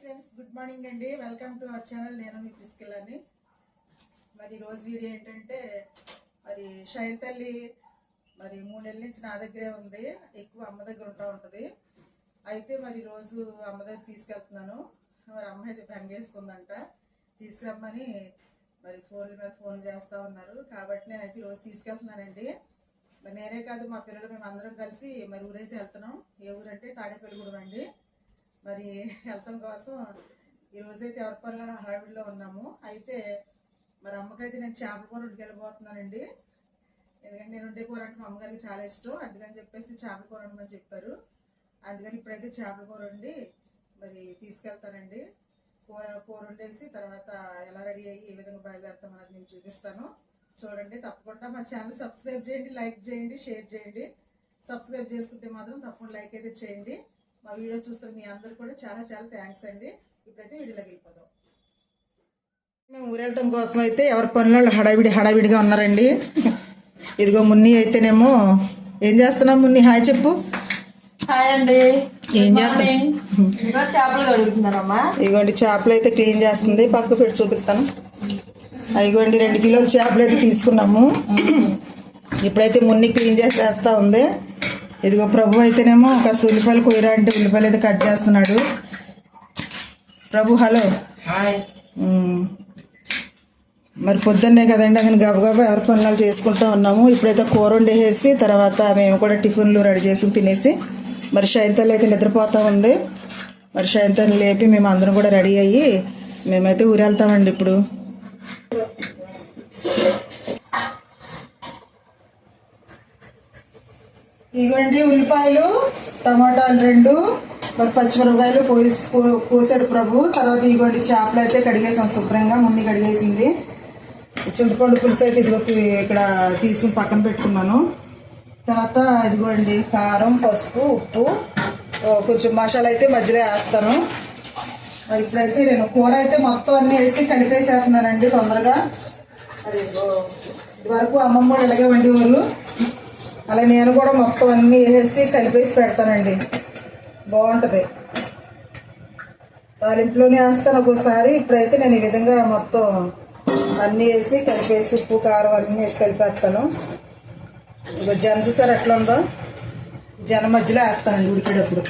Friends good morning అండి. Welcome to our channel నేను మీ పిస్కిల్లని మరి రోజు వీడియో ఏంటంటే మరి షైతల్లి తల్లి మరి మూడు నెలల నుంచి నా దగ్గరే ఉంది. ఎక్కువ అమ్మ దగ్గర ఉంటా ఉంటుంది. అయితే మరి రోజు అమ్మ దగ్గర తీసుకెళ్తున్నాను. మరి అమ్మ అయితే బెంగేసుకుందంట తీసుకురమ్మని మరి ఫోన్ల మీద ఫోన్ చేస్తూ ఉన్నారు. కాబట్టి నేనైతే రోజు తీసుకెళ్తున్నానండి. మరి నేనే కాదు మా పిల్లలు మేము అందరం కలిసి మరి ఊరైతే వెళ్తున్నాం. ఏ ఊరంటే తాడేపల్లిగూడెం అండి. మరి వెళ్తాం కోసం ఈ రోజైతే ఎవరి పనుల హడావిడిలో ఉన్నాము. అయితే మరి అమ్మకైతే నేను చేపల కూర వెళ్ళిపోతున్నానండి ఎందుకంటే నేను ఉండే కూర అంటే మా అమ్మగారికి చాలా ఇష్టం. అందుకని చెప్పేసి చేపల కూర అని చెప్పారు. అందుకని ఇప్పుడైతే చేపల కూర వండి మరి తీసుకెళ్తానండి. కూర కూర వండేసి తర్వాత ఎలా రెడీ అయ్యి ఏ విధంగా బయలుదేరుతాం అనేది నేను చూపిస్తాను. చూడండి తప్పకుండా మా ఛానల్ సబ్స్క్రైబ్ చేయండి లైక్ చేయండి షేర్ చేయండి. సబ్స్క్రైబ్ చేసుకుంటే మాత్రం తప్పకుండా లైక్ అయితే చేయండి. మా వీడియో చూస్తున్న మీ అందరు కూడా చాలా చాలా థ్యాంక్స్ అండి. ఇప్పుడైతే వీడియోలోకి వెళ్ళిపోదాం. మేము ఊరెళ్ళటం కోసం అయితే ఎవరి పనులు హడావిడి హడావిడిగా ఉన్నారండి. ఇదిగో మున్ని అయితేనేమో ఏం చేస్తున్నాం మున్ని? హాయ్ చెప్పు. హాయ్ అండి. ఏం Good చేస్తా- morning. ఇంకా చేపలు కడుగుతున్నారమ్మా. ఇదిగోండి చేపలు అయితే క్లీన్ చేస్తుంది. పక్క పెట్టి చూపిస్తాను. ఇదిగోండి రెండు కిలోల చేపలు అయితే తీసుకున్నాము. ఇప్పుడైతే మున్ని క్లీన్ చేసి వేస్తా ఉంది. ఇదిగో ప్రభు అయితేనేమో కాస్త ఉల్లిపాయలు కొయ్యరా అంటే ఉల్లిపాయలు అయితే కట్ చేస్తున్నాడు. ప్రభు హలో. మరి పొద్దున్నే కదండి అందుకని గబగబా ఎవరి పనులు చేసుకుంటూ ఉన్నాము. ఇప్పుడైతే కూర వండేసి తర్వాత మేము కూడా టిఫిన్లు రెడీ చేసుకుని తినేసి మరి శయంతలు అయితే నిద్రపోతూ ఉంది. మరి శయంతలు లేపి మేము అందరం కూడా రెడీ అయ్యి మేమైతే ఊరెళ్తామండి ఇప్పుడు. ఇగోండి ఉల్లిపాయలు టమాటాలు రెండు మరి పచ్చిమిరపకాయలు పోసి పో- పోసాడు ప్రభు. తర్వాత ఇగోండి చేపలు అయితే కడిగేసాం శుభ్రంగా ముందు కడిగేసింది. చింతపండు పులుసు అయితే ఇదిగో ఇక్కడ తీసుకుని పక్కన పెట్టుకున్నాను. తర్వాత ఇదిగోండి కారం పసుపు ఉప్పు కొంచెం మసాలా అయితే మధ్యలో వేస్తాను. మరి ఇప్పుడైతే నేను కూర అయితే మొత్తం అన్నీ వేసి కలిపేసేస్తున్నానండి తొందరగా. మరి ఇదివరకు అమ్మమ్మ వాళ్ళు ఇలాగే వండేవాళ్ళు. అలా నేను కూడా మొత్తం అన్నీ వేసేసి కలిపేసి పెడతానండి. బాగుంటుంది. తాలింపులోనే వేస్తాను ఒక్కోసారి. ఇప్పుడైతే నేను ఈ విధంగా మొత్తం అన్నీ వేసి కలిపేసి ఉప్పు కారం అన్నీ వేసి కలిపేస్తాను. ఇక జనం చూసారు ఎట్లా ఉందో? జనం మధ్యలో వేస్తానండి ఉడికేటప్పుడు.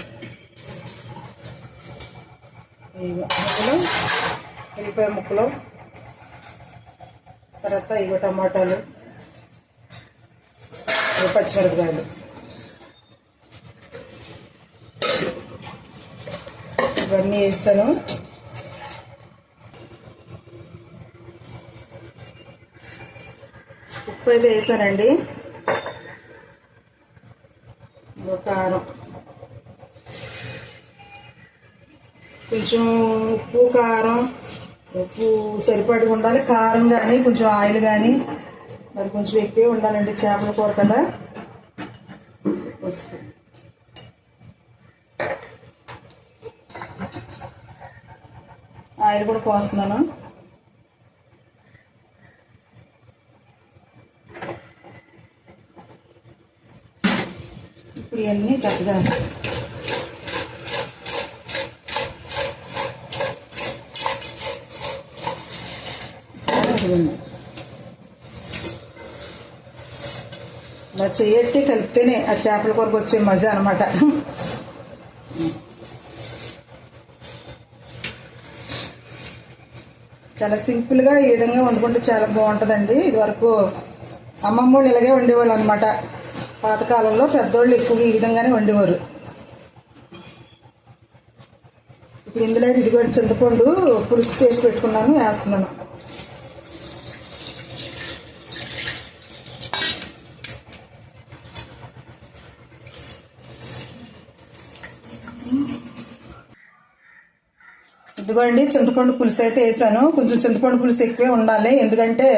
ముక్కలు ఉల్లిపాయ ముక్కలు తర్వాత ఇగో టమాటాలు. ఇగో పచ్చిమిరపకాయలు. ఇవన్నీ వేస్తాను. ఉప్పు అయితే వేసానండి కారం. కొంచెం ఉప్పు కారం. ఉప్పు సరిపడి ఉండాలి. కారం కానీ కొంచెం ఆయిల్ కానీ మరి కొంచెం ఎక్కువే ఉండాలండి చేపల కూర కదా. పసుపు ఆయిల్ కూడా పోస్తున్నాను. ఇప్పుడు ఇవన్నీ చక్కగా చాలా ఇలా చేయట్టి కలిపితేనే ఆ చేపల కొరకు వచ్చే మజా అనమాట చాలా సింపుల్గా ఈ విధంగా వండుకుంటే చాలా బాగుంటుందండి. ఇదివరకు అమ్మమ్మ వాళ్ళు ఇలాగే వండేవాళ్ళు అనమాట పాతకాలంలో పెద్దోళ్ళు ఎక్కువగా ఈ విధంగానే వండేవారు. ఇప్పుడు ఇందులో అయితే ఇదిగో చింతపండు పులుసు చేసి పెట్టుకున్నాను వేస్తున్నాను. ఇదిగోండి చింతపండు పులుసు అయితే వేసాను. కొంచెం చింతపండు పులుసు ఎక్కువే ఉండాలి. ఎందుకంటే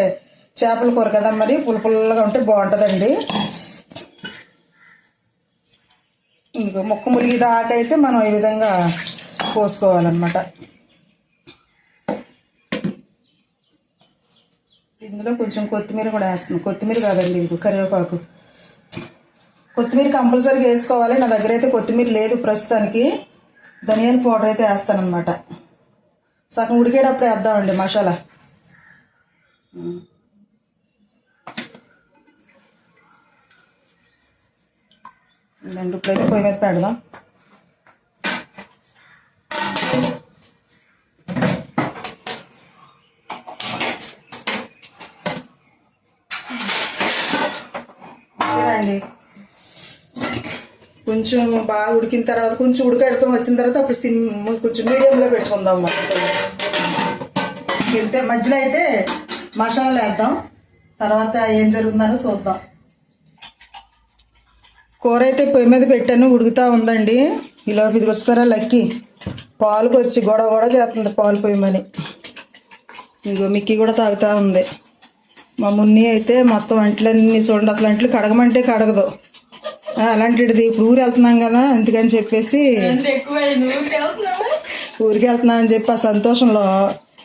చేపల కూర కదా మరి పుల్ల పుల్లగా ఉంటే బాగుంటుందండి. ఇంకో ముక్క ములిగి దాకైతే అయితే మనం ఈ విధంగా పోసుకోవాలన్నమాట. ఇందులో కొంచెం కొత్తిమీర కూడా వేస్తున్నాం. కొత్తిమీర కాదండి ఇది కరివేపాకు. కొత్తిమీర కంపల్సరీగా వేసుకోవాలి. నా దగ్గర అయితే కొత్తిమీర లేదు ప్రస్తుతానికి. ధనియాల పౌడర్ అయితే వేస్తానమాట సగం ఉడికేటప్పుడు వేద్దామండి మసాలా. రెండు ప్లేట్ ఇప్పుడైతే పొయ్యి మీద పెడదాం. కొంచెం బాగా ఉడికిన తర్వాత కొంచెం ఉడకెడతాం వచ్చిన తర్వాత అప్పుడు సిమ్ కొంచెం మీడియంలో పెట్టుకుందాం మనం. ఇంతే మధ్యలో అయితే మసాలాలు వేద్దాం. తర్వాత ఏం జరుగుతుందో చూద్దాం. కూర అయితే పొయ్యి మీద పెట్టాను ఉడుకుతూ ఉందండి. ఈలోపు ఇది వస్తారా లక్కీ. పాలుకు వచ్చి గొడవ గొడవ చేస్తుంది పాలు పొయ్యమని ఇంకో మిక్కి కూడా తాగుతూ ఉంది. మా మున్ని అయితే మొత్తం అంట్లన్నీ చూడండి అసలు అంట్లు కడగమంటే కడగదు. అలాంటిది ఇప్పుడు ఊరు వెళ్తున్నాం కదా అందుకని చెప్పేసి ఊరికి వెళ్తున్నా అని చెప్పి ఆ సంతోషంలో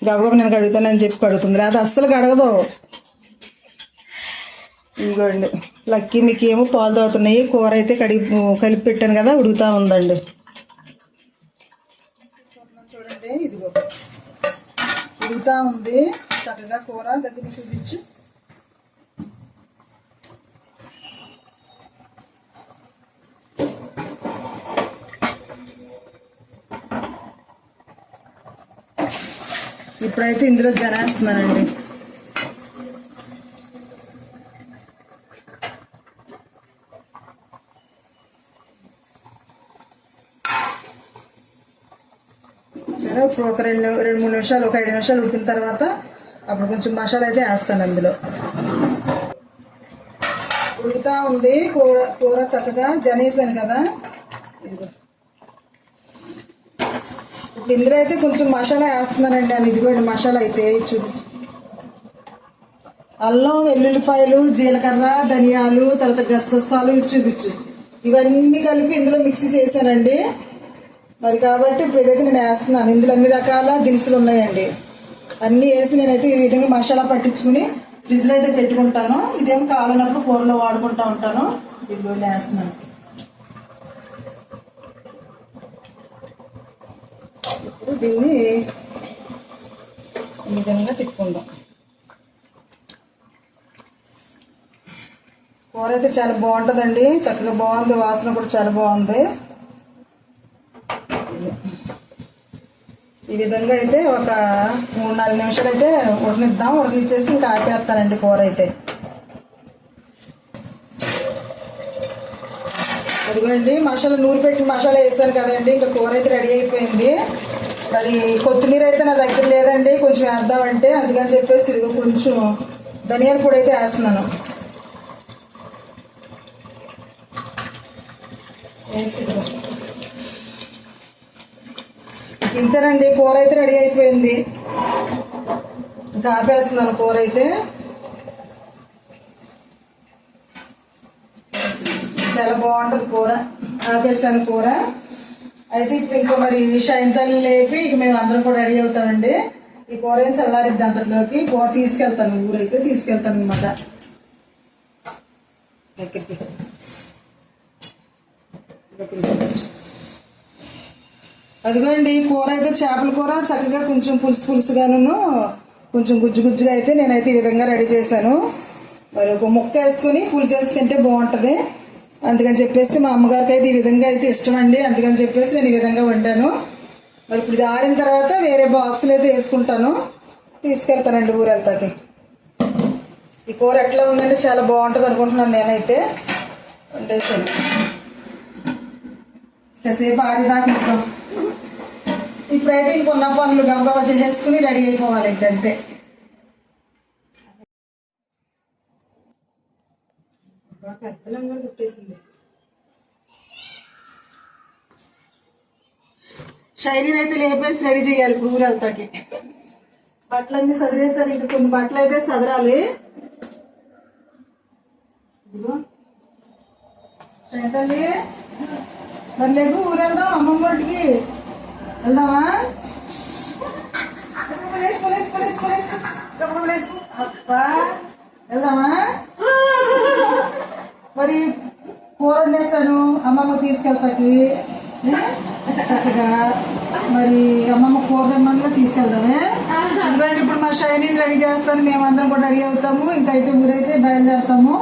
గబగబా నేను కడుగుతానని చెప్పి కడుగుతుంది. అది అస్సలు కడగదు. ఇదిగోండి లక్కీ మీకు ఏమో పాలు తాగుతున్నాయి. కూర అయితే కడిగి కలిపి పెట్టాను కదా ఉడుకుతా ఉందండి. చూడండి ఇదిగో. ఉడుకుతా ఉంది. చక్కగా కూర దగ్గర చూపించు ఇప్పుడైతే ఇందులో జనేస్తున్నానండి ఇప్పుడు ఒక రెండు రెండు మూడు నిమిషాలు ఒక ఐదు నిమిషాలు ఉడికిన తర్వాత అప్పుడు కొంచెం మసాలా అయితే వేస్తాను అందులో. ఉడుకుతా ఉంది కూర కూర చక్కగా జనేసాను కదా. ఇదిగో. ఇప్పుడు ఇందులో అయితే కొంచెం మసాలా వేస్తున్నానండి. నేను ఇదిగోండి మసాలా అయితే చూపించు. అల్లం వెల్లుల్లిపాయలు జీలకర్ర ధనియాలు తర్వాత గసగసాలు ఇటు చూపించు. ఇవన్నీ కలిపి ఇందులో మిక్సీ చేశానండి. మరి కాబట్టి ఇప్పుడు ఇదైతే నేను వేస్తున్నాను ఇందులో అన్ని రకాల దినుసులు ఉన్నాయండి. అన్నీ వేసి నేనైతే ఈ విధంగా మసాలా పట్టించుకుని ఫ్రిడ్జ్లో అయితే పెట్టుకుంటాను. ఇదేం కావాలన్నప్పుడు కూరలో వాడుకుంటా ఉంటాను. ఇదిగోండి వేస్తున్నాను. దీన్ని ఈ విధంగా తిప్పుకుందాం. కూర అయితే చాలా బాగుంటుందండి. చక్కగా బాగుంది. వాసన కూడా చాలా బాగుంది. ఈ విధంగా అయితే ఒక మూడు నాలుగు నిమిషాలు అయితే ఉడనిద్దాం ఉడనిచ్చేసి ఇంకా ఆపేస్తానండి కూర అయితే. అదిగోండి మసాలా నూరు పెట్టిన మసాలా వేసాను కదండి. ఇంకా కూర అయితే రెడీ అయిపోయింది. మరి కొత్తిమీర అయితే నా దగ్గర లేదండి. కొంచెం వేద్దామంటే అందుకని చెప్పేసి ఇదిగో కొంచెం ధనియాల పొడి అయితే వేస్తున్నాను. వేసి ఇంతేనండి కూర అయితే రెడీ అయిపోయింది. ఇంకా ఆపేస్తున్నాను కూర అయితే. చాలా బాగుంటుంది కూర. ఆపేసాను కూర. అయితే ఇప్పుడు ఇంకా మరి షైంతల్లి లేపి ఇక మేము అందరం కూడా రెడీ అవుతామండి. ఈ కూర ఏం చల్లారిద్ది అంతలోకి. కూర తీసుకెళ్తాను. ఊరైతే తీసుకెళ్తాను అనమాట అదిగోండి కూర అయితే చేపల కూర. చక్కగా కొంచెం పులుసు పులుసుగాను కొంచెం గుజ్జు గుజ్జుగా అయితే నేనైతే ఈ విధంగా రెడీ చేశాను. మరి ఒక ముక్క వేసుకొని పులుసు వేసి తింటే బాగుంటుంది. అందుకని చెప్పేసి మా అమ్మగారికి అయితే ఈ విధంగా అయితే ఇష్టం అండి అందుకని చెప్పేసి నేను ఈ విధంగా వండాను. మరి ఇప్పుడు ఇది ఆరిన తర్వాత వేరే బాక్సులు అయితే వేసుకుంటాను. తీసుకెళ్తానండి ఊరంతాకి. ఈ కూర ఎట్లా ఉందంటే చాలా బాగుంటుంది అనుకుంటున్నాను నేనైతే. వండేసాను. కాసేపు ఆరిదాకా ఇస్తాం ఇప్పుడైతే ఇంకొన్న పనులు గబగబా చేసేసుకుని రెడీ అయిపోవాలి ఇంకంతే బాగా పెద్ద కుట్టేసింది షైనీని అయితే లేపేసి రెడీ చేయాలి ఇప్పుడు ఊరు వెళ్తాకి బట్టలన్నీ సదిరేసారు ఇంకా కొన్ని బట్టలు అయితే సదరాలి. ఇదిగో. తల్లి మరి లేదు ఊరు వెళ్దాం అమ్మమ్మ వాటికి వెళ్దామా? పోలేసు, పోలేసు, పోలేసు, అబ్బా వెళ్దామా? మరి కూర వండేసాను అమ్మమ్మ తీసుకెళ్తాకి? చక్కగా మరి అమ్మమ్మ కోదమ్మగా తీసుకెళ్దామే. ఎందుకంటే ఇప్పుడు మా షైనిని రెడీ చేస్తాను మేమందరం కూడా రెడీ అవుతాము. ఇంకైతే ఊరైతే బయలుదేరుతాము.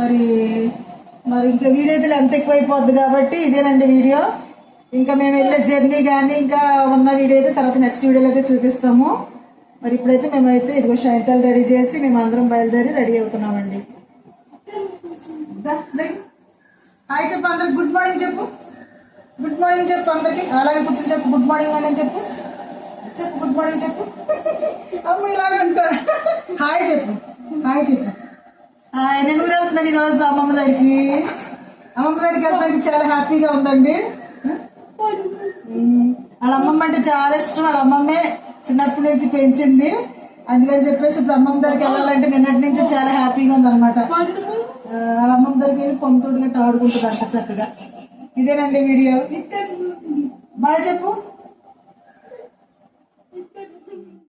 మరి మరి ఇంకా వీడియో అయితే ఎంత ఎక్కువైపోద్ది కాబట్టి ఇదేనండి వీడియో. ఇంకా మేము వెళ్ళే జర్నీ కానీ ఇంకా ఉన్న వీడియో అయితే తర్వాత నెక్స్ట్ వీడియోలో అయితే చూపిస్తాము. మరి ఇప్పుడైతే మేమైతే ఇదిగో షైతాలు రెడీ చేసి మేము అందరం బయలుదేరి రెడీ అవుతున్నామండి. హాయ్ చెప్పు అందరికి. గుడ్ మార్నింగ్ చెప్పు. గుడ్ మార్నింగ్ చెప్పు అందరికి. అలాగే కూర్చొని చెప్పు. గుడ్ మార్నింగ్ అని చెప్పు. చెప్పు గుడ్ మార్నింగ్ చెప్పు. అమ్మ ఇలాగ ఉంటారు హాయ్ చెప్పు. హాయ్ చెప్పు. హాయ్ నేను ఊరు వెళ్తున్నాను ఈరోజు అమ్మమ్మ దగ్గరికి. అమ్మమ్మ దగ్గరికి వెళ్తానికి చాలా హ్యాపీగా ఉందండి. వాళ్ళ అమ్మమ్మ అంటే చాలా ఇష్టం. వాళ్ళ అమ్మమ్మే చిన్నప్పటి నుంచి పెంచింది. అందుకని చెప్పేసి ఇప్పుడు అమ్మమ్మ దగ్గరికి వెళ్ళాలంటే నిన్నటి నుంచి చాలా హ్యాపీగా ఉందన్నమాట. వాళ్ళ అమ్మమ్మ దగ్గరికి వెళ్ళి పొంతుడిగా ఆడుకుంటుంది అంట చక్కగా. ఇదేనండి వీడియో. బాగా చెప్పు.